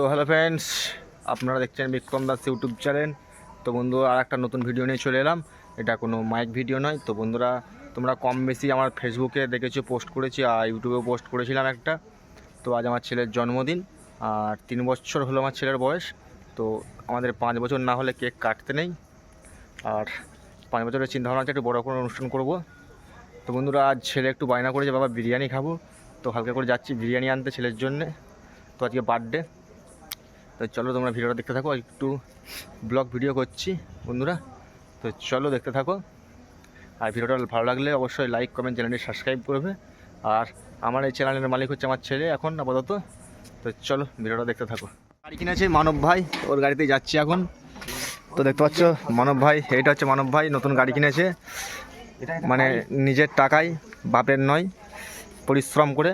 তো hello friends আপনারা দেখছেন বিক্রম দাস ইউটিউব চ্যানেল তো বন্ধুরা আর একটা নতুন ভিডিও নিয়ে চলে এলাম। এটা কোনো মাইক ভিডিও নয়। তো বন্ধুরা, তোমরা কম বেশি আমার ফেসবুকে দেখেছ পোস্ট করেছি, আর ইউটিউবেও পোস্ট করেছিলাম একটা। তো আজ আমার ছেলের জন্মদিন, আর তিন বছর হলো আমার ছেলের বয়স। তো আমাদের পাঁচ বছর না হলে কেক কাটতে নেই। আর পাঁচ বছরের চিন্তাভাবনা আছে, একটু বড়ো করে অনুষ্ঠান করব। তো বন্ধুরা, আজ ছেলে একটু বায়না করেছে, বাবা, বিরিয়ানি খাব। তো হালকা করে যাচ্ছি বিরিয়ানি আনতে ছেলের জন্যে। তো আজকে বার্থডে তো চলো তোমরা ভিডিওটা দেখতে থাকো, একটু ব্লগ ভিডিও করছি বন্ধুরা। তো চলো দেখতে থাকো। আর ভিডিওটা ভালো লাগলে অবশ্যই লাইক কমেন্ট চ্যানেলটি সাবস্ক্রাইব করবে। আর আমার এই চ্যানেলের মালিক হচ্ছে আমার ছেলে এখন আপাতত। তো চলো ভিডিওটা দেখতে থাকো। গাড়ি কিনেছে মানব ভাই, ওর গাড়িতেই যাচ্ছি এখন। তো দেখতে পাচ্ছ মানব ভাই, এইটা হচ্ছে মানব ভাই, নতুন গাড়ি কিনেছে। মানে নিজের টাকায় বাপের নয়, পরিশ্রম করে।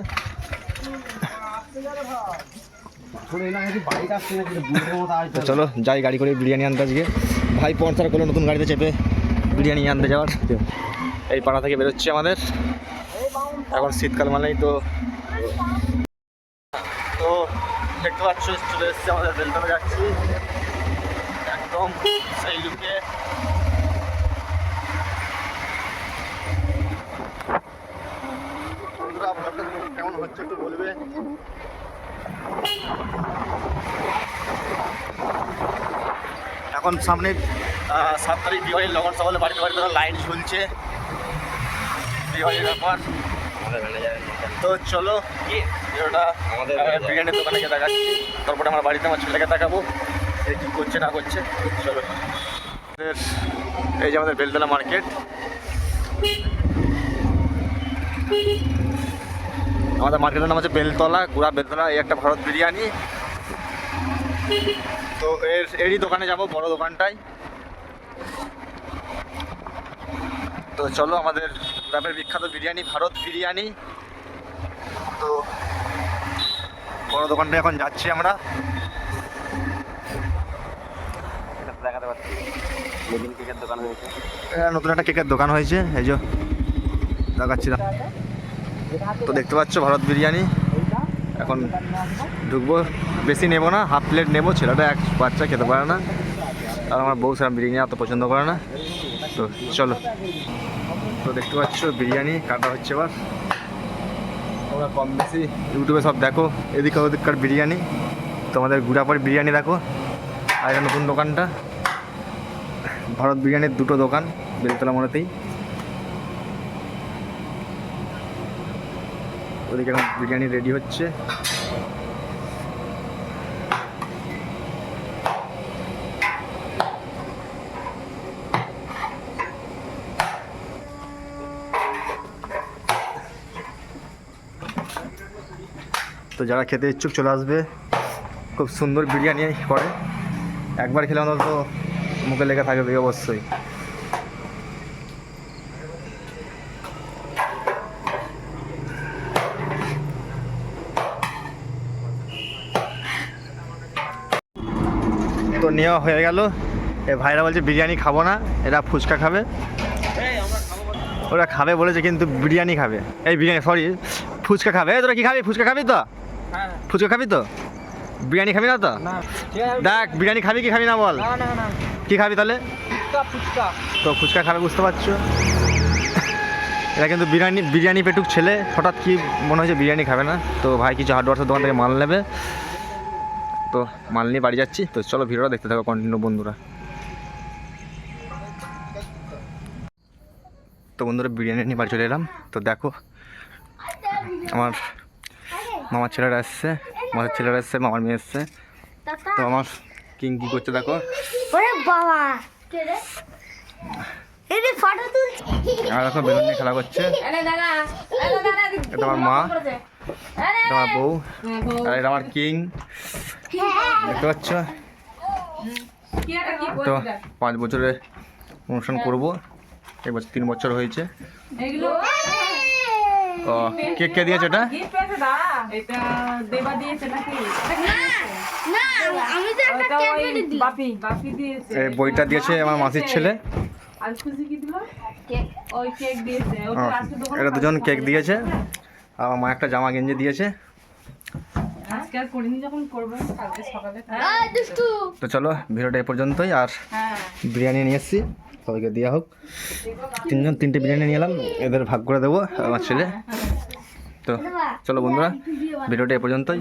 চলো, যাই গাড়ি করে বিরিয়ানি আনতে আজকে। ভাই পঞ্চার করল নতুন গাড়িতে চেপে বিরিয়ানি আনতে যাওয়ার। এই পাড়া থেকে বেরোচ্ছে আমাদের। এখন শীতকাল মানেই তো তো দেখতে পাচ্ছ, চলে আমাদের যাচ্ছি। একদম সেই লুকে। কেমন হচ্ছে একটু বলবে? এখন সামনে সাত তারিখ দিওয়ালির লগন সকালে বাড়িতে বাড়িতে লাইট ঝুলছে। দিওয়ালির ব্যাপার। তো চলো ভিডিওটা আমাদের বিরিয়ানির দোকানে গিয়ে দেখাচ্ছি। তারপরে আমার বাড়িতে আমার ছেলেকে দেখাবো এ কী করছে না করছে। চলো। এই যে আমাদের বেলতলা মার্কেট। আমাদের মার্কেটের নাম হচ্ছে বেলতলা গুড়া বেলতলা এই একটা ভারত বিরিয়ানি। তো এর, এরই দোকানে যাব, বড় দোকানটায়। তো চলো আমাদের গ্রামের বিখ্যাত বিরিয়ানি, ভারত বিরিয়ানি। তো বড় দোকানটায় এখন যাচ্ছি আমরা। দেখাতে পারছি। কেকের দোকান হয়েছে। নতুন একটা কেকের দোকান হয়েছে, এই যে। দেখাচ্ছিলাম। তো দেখতে পাচ্ছ ভারত বিরিয়ানি। এখন ঢুকবো। বেশি নেব না হাফ প্লেট নেব, ছেলেটা এক, বাচ্চা খেতে পারে না। আর আমার বউ সেরকম বিরিয়ানি এত পছন্দ করে না। তো চলো। তো দেখতে পাচ্ছ, বিরিয়ানি কাটা হচ্ছে এবার। তোমরা কম বেশি ইউটিউবে সব দেখো, এদিকে ওদিককার বিরিয়ানি। তোমাদের গুড়াপাড়ি বিরিয়ানি দেখো। আর নতুন দোকানটা। ভারত বিরিয়ানির দুটো দোকান বেলতলা মনেতেই ওদিকে এখন বিরিয়ানি রেডি হচ্ছে। তো যারা খেতে ইচ্ছুক চলে আসবে, খুব সুন্দর বিরিয়ানি করে। একবার খেলে অন্তত মুখে লেগে থাকবে, অবশ্যই। তো নেওয়া হয়ে গেল। এ ভাইরা বলছে বিরিয়ানি খাব না এরা ফুচকা খাবে। ওরা খাবে বলেছে কিন্তু বিরিয়ানি খাবে। এই বিরিয়ানি সরি ফুচকা খাবে। তোরা কি খাবি? ফুচকা খাবি তো? ফুচকা খাবি তো? বিরিয়ানি খাবি না তো? দেখ বিরিয়ানি খাবি কি খাবি না বল। কি খাবি তাহলে? তো ফুচকা খাবে বুঝতে পারছ? এরা কিন্তু বিরিয়ানি বিরিয়ানি পেটুক ছেলে হঠাৎ কি মনে হচ্ছে বিরিয়ানি খাবে না? তো ভাই কিছু হার্ডওয়ার্সের দোকান থেকে মাল নেবে। তো মাল নিয়ে বাড়ি যাচ্ছি। তো চলো ভিডিওটা দেখতে থাকো কন্টিনিউ বন্ধুরা। তো বন্ধুরা বিরিয়ানি নিয়ে বাড়ি চলে এলাম। তো দেখো আমার মামার ছেলেরা এসছে। মামার ছেলেরা এসছে মামার মেয়ে এসছে। তো আমার কিং কি করছে দেখো। বাবা। এই ফটো তুলছি। আর দেখো বেলুন নিয়ে খেলা করছে। এটা আমার মা। এটা আমার বউ। আর এটা আমার কিং। দেখতে পাচ্ছ? তো পাঁচ বছরে অনুষ্ঠান করব। এই বছর তিন বছর হয়েছে। ও কে কে দিয়েছে এটা? এটা দেবা দিয়েছে নাকি? না আমি তো একটা ওটা কেক ওই কেটে দিই বাপি বাপি দিয়েছে। এই বইটা দিয়েছে আমার মাসির ছেলে। এটা দুজন কেক দিয়েছে। আর আমার মা একটা জামা গেঞ্জি দিয়েছে? আজকে আর করিনি যখন করব কালকে সকালে তো চলো ভিডিওটা এ পর্যন্তই আর হ্যাঁ। বিরিয়ানি নিয়ে এসেছি সবাইকে দেওয়া হোক। তিনজন তিনটে বিরিয়ানি নিয়ে এলাম এদের ভাগ করে দেবো আমার ছেলে। তো চলো বন্ধুরা ভিডিওটা এ পর্যন্তই।